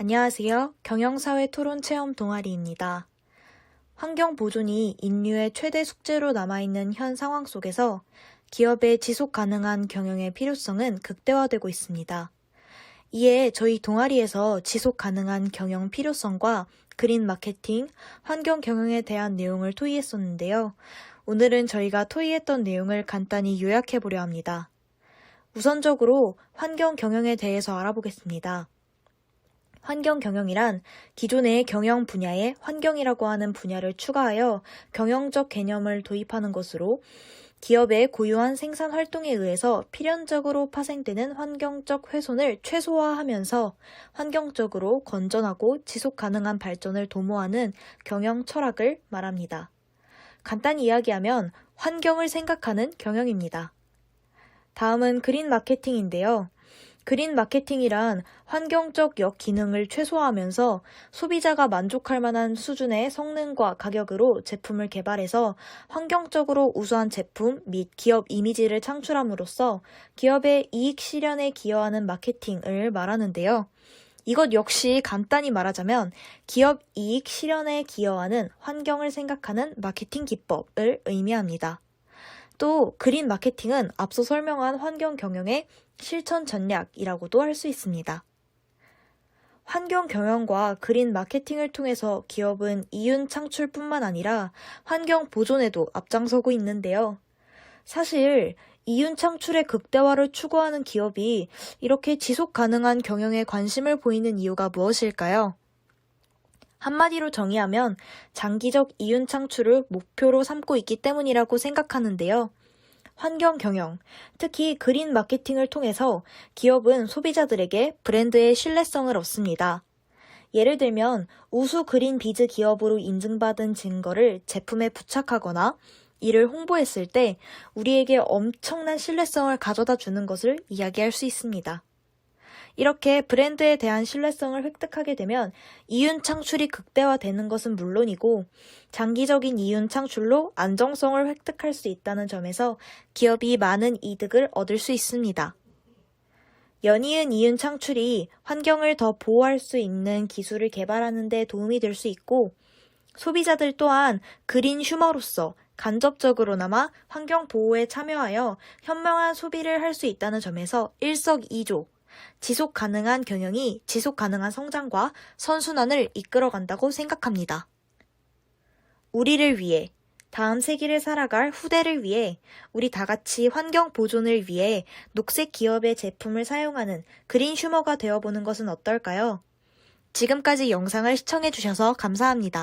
안녕하세요. 경영사회 토론 체험 동아리입니다. 환경 보존이 인류의 최대 숙제로 남아있는 현 상황 속에서 기업의 지속 가능한 경영의 필요성은 극대화되고 있습니다. 이에 저희 동아리에서 지속 가능한 경영 필요성과 그린 마케팅, 환경 경영에 대한 내용을 토의했었는데요. 오늘은 저희가 토의했던 내용을 간단히 요약해 보려 합니다. 우선적으로 환경 경영에 대해서 알아보겠습니다. 환경 경영이란 기존의 경영 분야에 환경이라고 하는 분야를 추가하여 경영적 개념을 도입하는 것으로 기업의 고유한 생산 활동에 의해서 필연적으로 파생되는 환경적 훼손을 최소화하면서 환경적으로 건전하고 지속 가능한 발전을 도모하는 경영 철학을 말합니다. 간단히 이야기하면 환경을 생각하는 경영입니다. 다음은 그린 마케팅인데요. 그린 마케팅이란 환경적 역 기능을 최소화하면서 소비자가 만족할 만한 수준의 성능과 가격으로 제품을 개발해서 환경적으로 우수한 제품 및 기업 이미지를 창출함으로써 기업의 이익 실현에 기여하는 마케팅을 말하는데요. 이것 역시 간단히 말하자면 기업 이익 실현에 기여하는 환경을 생각하는 마케팅 기법을 의미합니다. 또 그린 마케팅은 앞서 설명한 환경 경영의 실천 전략이라고도 할 수 있습니다. 환경 경영과 그린 마케팅을 통해서 기업은 이윤 창출뿐만 아니라 환경 보존에도 앞장서고 있는데요. 사실 이윤 창출의 극대화를 추구하는 기업이 이렇게 지속 가능한 경영에 관심을 보이는 이유가 무엇일까요? 한마디로 정의하면 장기적 이윤 창출을 목표로 삼고 있기 때문이라고 생각하는데요. 환경 경영, 특히 그린 마케팅을 통해서 기업은 소비자들에게 브랜드의 신뢰성을 얻습니다. 예를 들면 우수 그린 비즈 기업으로 인증받은 증거를 제품에 부착하거나 이를 홍보했을 때 우리에게 엄청난 신뢰성을 가져다 주는 것을 이야기할 수 있습니다. 이렇게 브랜드에 대한 신뢰성을 획득하게 되면 이윤 창출이 극대화되는 것은 물론이고 장기적인 이윤 창출로 안정성을 획득할 수 있다는 점에서 기업이 많은 이득을 얻을 수 있습니다. 연이은 이윤 창출이 환경을 더 보호할 수 있는 기술을 개발하는 데 도움이 될 수 있고 소비자들 또한 그린 휴머로서 간접적으로나마 환경 보호에 참여하여 현명한 소비를 할 수 있다는 점에서 일석이조 지속 가능한 경영이 지속 가능한 성장과 선순환을 이끌어간다고 생각합니다. 우리를 위해, 다음 세기를 살아갈 후대를 위해, 우리 다 같이 환경 보존을 위해 녹색 기업의 제품을 사용하는 그린 휴머가 되어보는 것은 어떨까요? 지금까지 영상을 시청해주셔서 감사합니다.